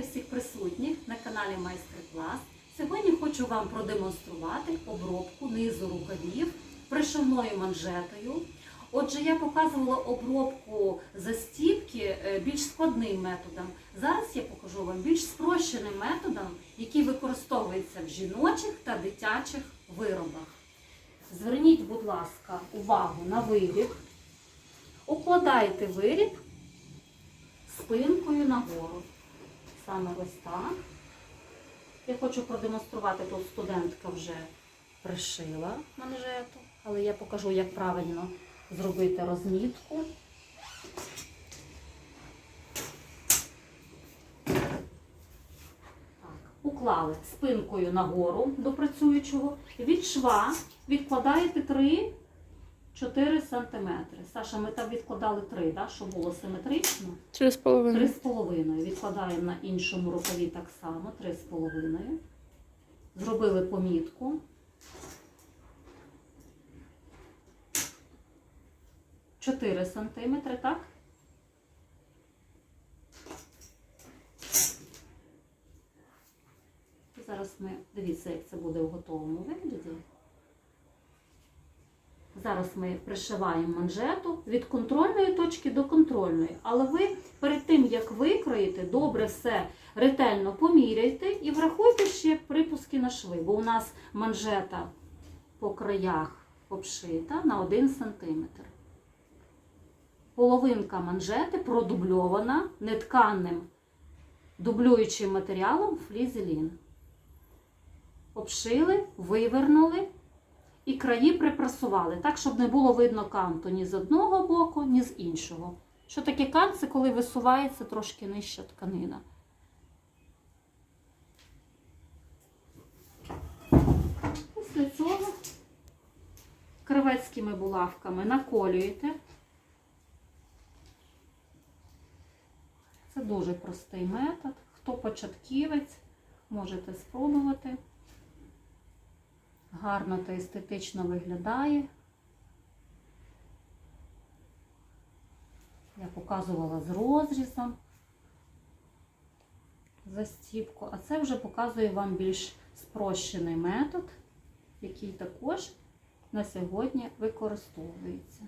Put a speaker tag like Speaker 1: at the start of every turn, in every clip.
Speaker 1: Вітаю всіх присутніх на каналі Майстер-клас. Сьогодні хочу вам продемонструвати обробку низу рукавів пришивною манжетою. Отже, я показувала обробку застібки е, більш складним методом. Зараз я покажу вам більш спрощеним методом, який використовується в жіночих та дитячих виробах. Зверніть, будь ласка, увагу на виріб. Укладайте виріб спинкою нагору. Саме ось так. Я хочу продемонструвати, тут студентка вже пришила манжету, але я покажу, як правильно зробити розмітку. Уклали спинкою нагору до працюючого. Від шва відкладаєте 3 4 см. Саша, ми там відкладали 3, да, щоб було симетрично.
Speaker 2: Через половину.
Speaker 1: Три з половиною. Відкладаємо на іншому рукаві так само, три з половиною. Зробили помітку. Чотири сантиметри, так? Зараз ми, дивіться, як це буде в готовому вигляді. Зараз ми пришиваємо манжету від контрольної точки до контрольної. Але ви перед тим, як викроїти, добре все ретельно поміряйте і врахуйте ще припуски на шви, бо у нас манжета по краях обшита на 1 см. Половинка манжети продубльована нетканним дублюючим матеріалом флізелін. Обшили, вивернули і краї припрасували, так, щоб не було видно канту ні з одного боку, ні з іншого. Що таке кант? Це коли висувається трошки нижча тканина. Після цього кривецькими булавками наколюєте. Це дуже простий метод. Хто початківець, можете спробувати гарно та естетично виглядає. Я показувала з розрізом застіпку, а це вже показує вам більш спрощений метод, який також на сьогодні використовується.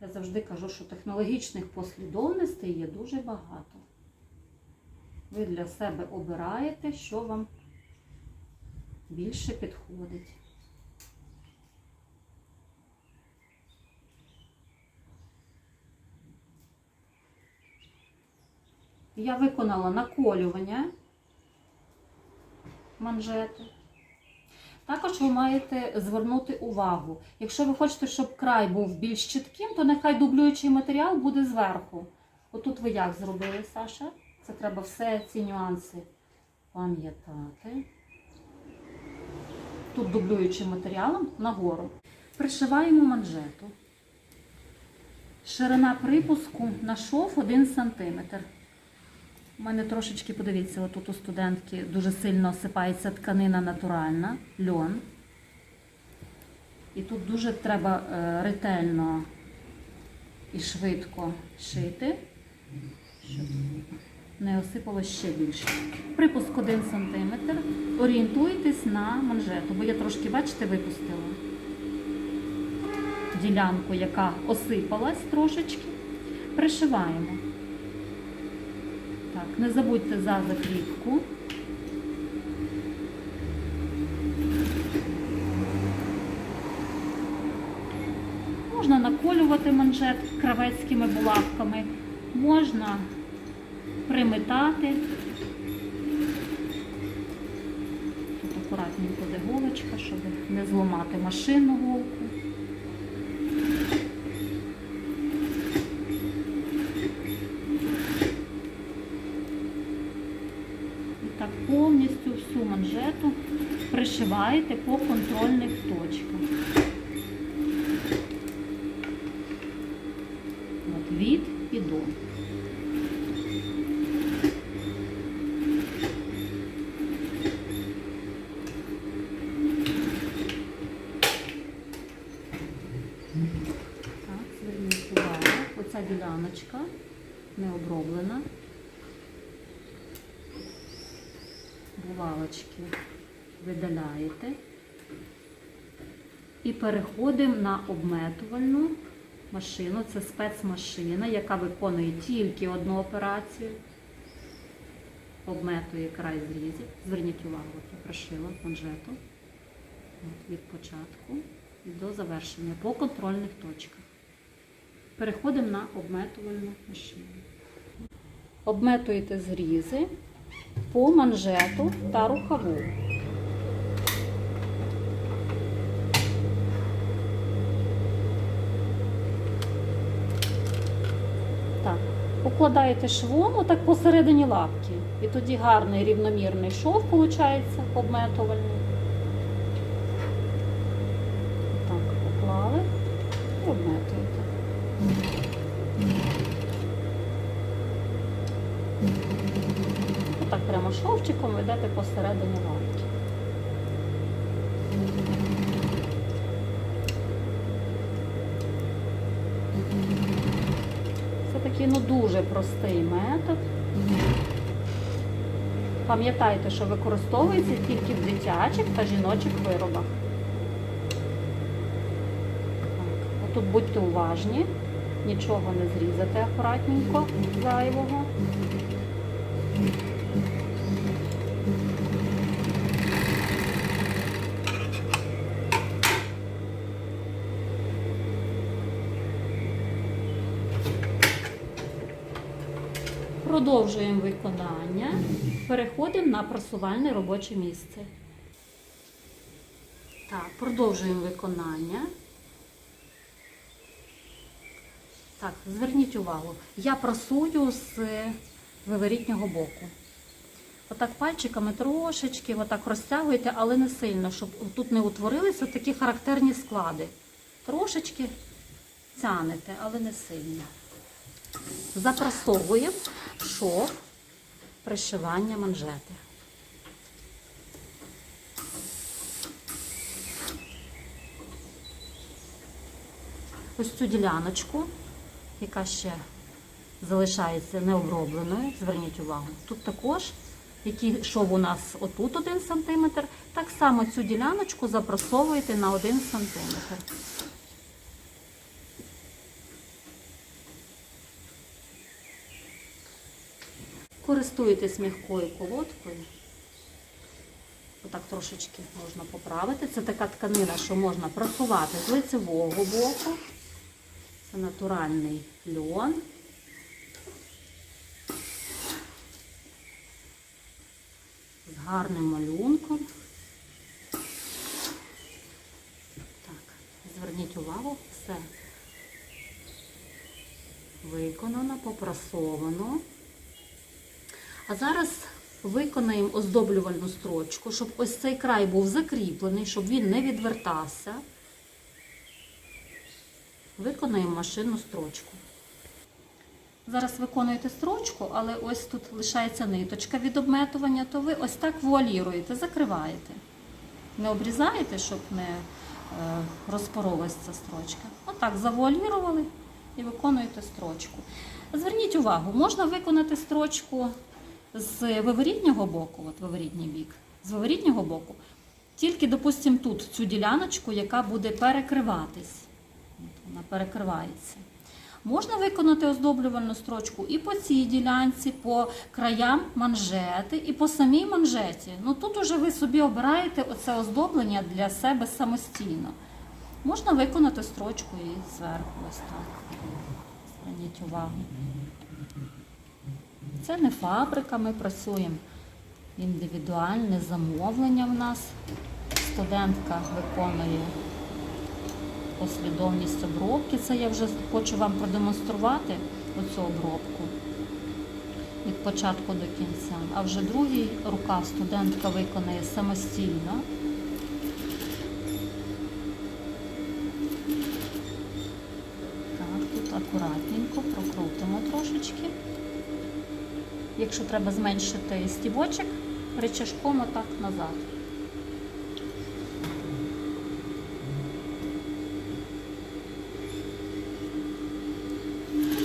Speaker 1: Я завжди кажу, що технологічних послідовностей є дуже багато. Ви для себе обираєте, що вам більше підходить. Я виконала наколювання манжети. Також ви маєте звернути увагу. Якщо ви хочете, щоб край був більш чітким, то нехай дублюючий матеріал буде зверху. Отут ви як зробили, Саша? Це треба все ці нюанси пам'ятати тут дублюючим матеріалом нагору. Пришиваємо манжету. Ширина припуску на шов 1 см. У мене трошечки, подивіться, отут у студентки дуже сильно осипається тканина натуральна, льон. І тут дуже треба е, ретельно і швидко шити, щоб не осипалось ще більше. Припуск 1 см. Орієнтуйтесь на манжету, бо я трошки, бачите, випустила ділянку, яка осипалась трошечки. Пришиваємо. Так, не забудьте за закріпку. Можна наколювати манжет кравецькими булавками, можна примитати. Тут акуратненько де голочка, щоб не зламати машинну голку. І так повністю всю манжету пришиваєте по контрольних точках. От від і до. Так, зверніть діляночка не оброблена. Бувалочки видаляєте. І переходимо на обметувальну машину. Це спецмашина, яка виконує тільки одну операцію. Обметує край зрізів. Зверніть увагу, я прошила манжету від початку до завершення по контрольних точках. Переходимо на обметувальну машину. Обметуєте зрізи по манжету та рукаву. Так, укладаєте швом отак посередині лапки. І тоді гарний рівномірний шов виходить, обметувальний. Так, поклали і обметуєте. Отак прямо шовчиком посередині лапки. Це такий ну дуже простий метод. Пам'ятайте, що використовується тільки в дитячих та жіночих виробах. Так, Отут будьте уважні, нічого не зрізати акуратненько зайвого. Продовжуємо виконання. Переходимо на просувальне робоче місце. Так, продовжуємо виконання. Так, зверніть увагу, я просую з виворітнього боку. Отак пальчиками трошечки отак розтягуєте, але не сильно, щоб тут не утворилися такі характерні склади. Трошечки тянете, але не сильно. Запрасовуємо шов пришивання манжети. Ось цю діляночку, яка ще залишається необробленою, зверніть увагу. Тут також, який шов у нас отут 1 см, так само цю діляночку запрасовуєте на 1 см. Користуєтесь м'якою колодкою. Отак трошечки можна поправити. Це така тканина, що можна просувати з лицевого боку. Це натуральний льон. З гарним малюнком. Так, зверніть увагу, все виконано, попрасовано. А зараз виконаємо оздоблювальну строчку, щоб ось цей край був закріплений, щоб він не відвертався. Виконаємо машинну строчку. Зараз виконуєте строчку, але ось тут лишається ниточка від обметування, то ви ось так вуаліруєте, закриваєте. Не обрізаєте, щоб не е, розпоролась ця строчка. Отак завуалірували і виконуєте строчку. Зверніть увагу, можна виконати строчку з виворітнього боку, от виворітній бік, з виворітнього боку, тільки, допустимо, тут цю діляночку, яка буде перекриватись. От вона перекривається. Можна виконати оздоблювальну строчку і по цій ділянці, по краям манжети, і по самій манжеті. Ну тут уже ви собі обираєте оце оздоблення для себе самостійно. Можна виконати строчку і зверху ось так. Зверніть увагу. Це не фабрика, ми працюємо індивідуальне замовлення в нас. Студентка виконує послідовність обробки. Це я вже хочу вам продемонструвати оцю обробку від початку до кінця. А вже другий рукав студентка виконає самостійно. Так, тут акуратненько прокрутимо трошечки. Якщо треба зменшити стібочок, рычажком отак назад.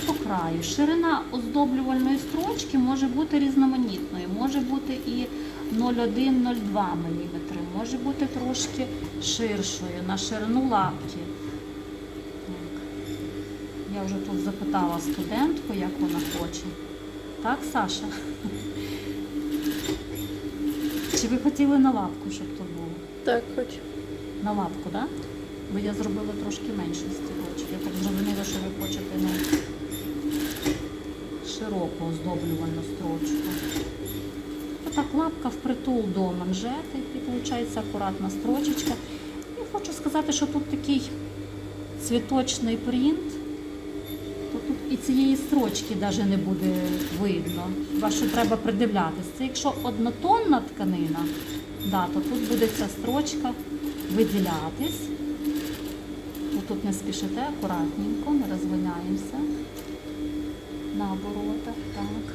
Speaker 1: по краю. краю. Ширина оздоблювальної строчки може бути різноманітною. Може бути і 0,1-0,2 мм, може бути трошки ширшою на ширину лапки. Я вже тут запитала студентку, як вона хоче. Так, Саша? Чи ви хотіли на лапку, щоб то було?
Speaker 2: Так, хочу.
Speaker 1: На лапку, так? Бо я зробила трошки менше стілочок. Я так зрозуміла, що ви хочете на широку оздоблювальну строчку. Отак лапка впритул до манжети, і виходить акуратна строчечка. І хочу сказати, що тут такий цвіточний принт. І цієї строчки навіть не буде видно. Хіба треба придивлятись. Це якщо однотонна тканина, да, то тут буде ця строчка виділятись. Ви Тут не спішите, акуратненько, не розвиняємося на оборотах. Так.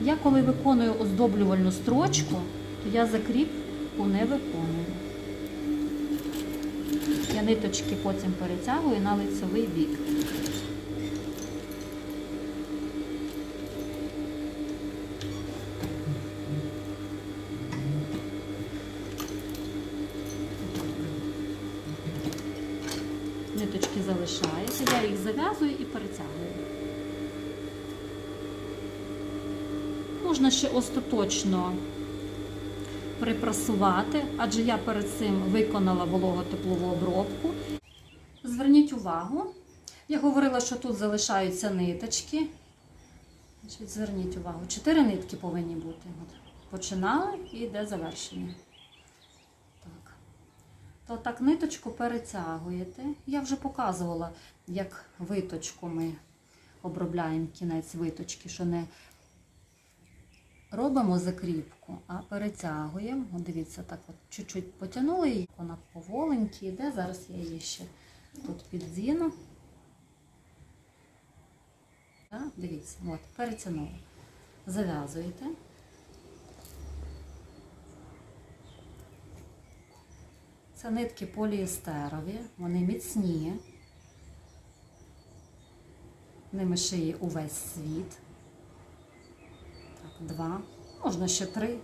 Speaker 1: Я коли виконую оздоблювальну строчку, то я закріпку не виконую. Я ниточки потім перетягую на лицевий бік. Ниточки залишаються, я їх зав'язую і перетягую. Можна ще остаточно припрасувати, адже я перед цим виконала волого-теплову обробку. Зверніть увагу, я говорила, що тут залишаються ниточки. Зверніть увагу, чотири нитки повинні бути. От, починали і йде завершення. Так. То так ниточку перетягуєте. Я вже показувала, як виточку ми обробляємо кінець виточки, що не робимо закріпку, а перетягуємо. Дивіться, так от чуть-чуть потягнули її, вона поволеньки йде. Зараз я її ще тут підзіну. Так, дивіться, от, перетягнули. Зав'язуєте. Це нитки поліестерові, вони міцні. Ними шиє увесь світ. Два. Можна ще три.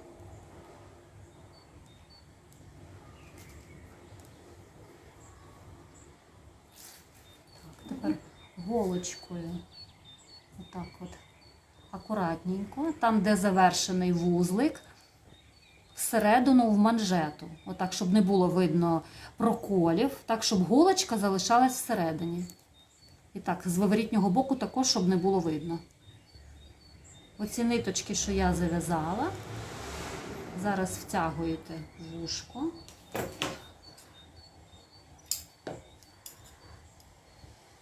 Speaker 1: Так, тепер голочкою. Отак от. Акуратненько. Там, де завершений вузлик, всередину в манжету. Отак, щоб не було видно проколів, так, щоб голочка залишалась всередині. І так, з виворітнього боку також, щоб не було видно. Оці ниточки, що я зав'язала, зараз втягуєте в вушко.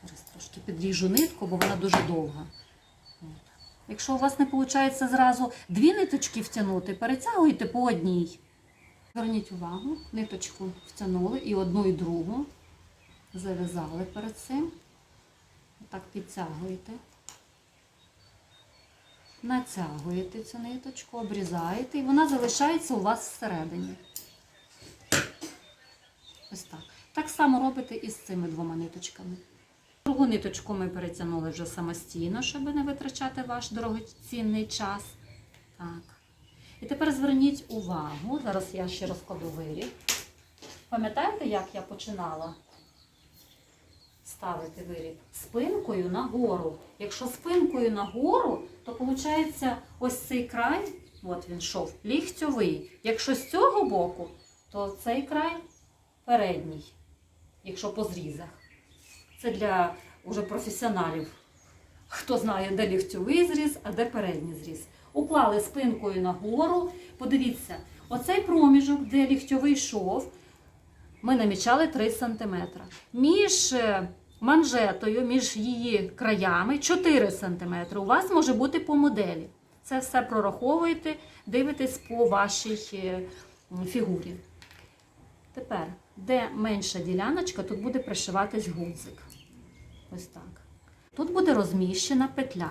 Speaker 1: Зараз трошки підріжу нитку, бо вона дуже довга. Якщо у вас не виходить зразу дві ниточки втягнути, перетягуйте по одній. Зверніть увагу, ниточку втягнули і одну, і другу. Зав'язали перед цим. Отак підтягуєте. Натягуєте цю ниточку, обрізаєте, і вона залишається у вас всередині. Ось так. Так само робите і з цими двома ниточками. Другу ниточку ми перетягнули вже самостійно, щоб не витрачати ваш дорогоцінний час. Так. І тепер зверніть увагу, зараз я ще розкладу виріб. Пам'ятаєте, як я починала ставити виріб? Спинкою нагору. Якщо спинкою нагору, то виходить ось цей край, от він йшов, лігтьовий. Якщо з цього боку, то цей край передній, якщо по зрізах. Це для уже професіоналів. Хто знає, де ліктьовий зріз, а де передній зріз. Уклали спинкою нагору. Подивіться, оцей проміжок, де ліктьовий шов, ми намічали 3 см. Між е, манжетою, між її краями 4 см. У вас може бути по моделі. Це все прораховуєте, дивитесь по вашій е, фігурі. Тепер, де менша діляночка, тут буде пришиватись гудзик. Ось так. Тут буде розміщена петля.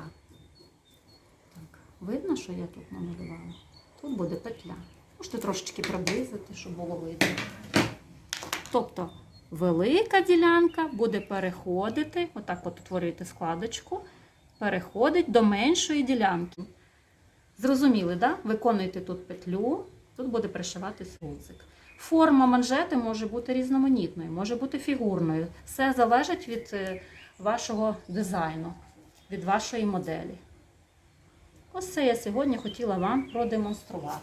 Speaker 1: Так, видно, що я тут намалювала? Тут буде петля. Можете трошечки приблизити, щоб було видно. Тобто велика ділянка буде переходити, отак от утворюєте складочку, переходить до меншої ділянки. Зрозуміли, да? Виконуєте тут петлю, тут буде пришиватись гудзик. Форма манжети може бути різноманітною, може бути фігурною. Все залежить від е, вашого дизайну, від вашої моделі. Ось це я сьогодні хотіла вам продемонструвати.